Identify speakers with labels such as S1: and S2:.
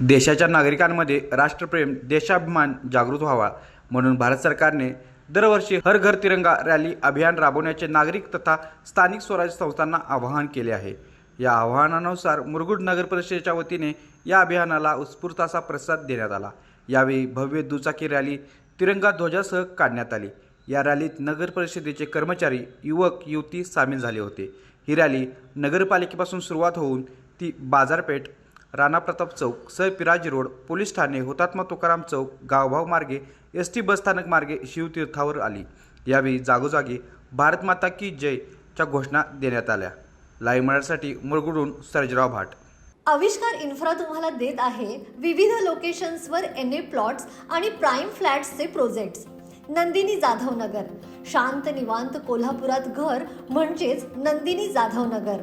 S1: देशाच्या नागरिकांमध्ये राष्ट्रप्रेम देशाभिमान जागृत व्हावा म्हणून भारत सरकारने दरवर्षी हर घर तिरंगा रॅली अभियान राबवण्याचे नागरिक तथा स्थानिक स्वराज्य संस्थांना आवाहन केले आहे. या आवाहनानुसार मुरगुड नगर परिषदेच्या वतीने या अभियानाला उत्स्फूर्त असा प्रतिसाद देण्यात आला. यावेळी भव्य दुचाकी रॅली तिरंगा ध्वजासह काढण्यात आली. या रॅलीत नगर परिषदेचे कर्मचारी युवक युवती सामील झाले होते. ही रॅली नगरपालिकेपासून सुरुवात होऊन ती बाजारपेठ राणा प्रताप चौक सर पिराजी रोड पोलीस ठाणे हुतात्मा तुकाराम चौक गावभाव मार्गे एस टी बसस्थानक मार्गे शिवतीर्थावर आली. यावेळी जागोजागी भारत माता की जयच्या घोषणा देण्यात आल्या. लाईव्ह मराठीसाठी मुरगुडून सर्जराव भाट.
S2: आविष्कार इन्फ्रा तुम्हाला देत आहे विविध लोकेशन्सवर एन ए प्लॉट्स आणि प्राईम फ्लॅट्सचे प्रोजेक्ट्स. नंदिनी जाधव नगर शांत निवांत कोल्हापुरात घर म्हणजेच नंदिनी जाधव नगर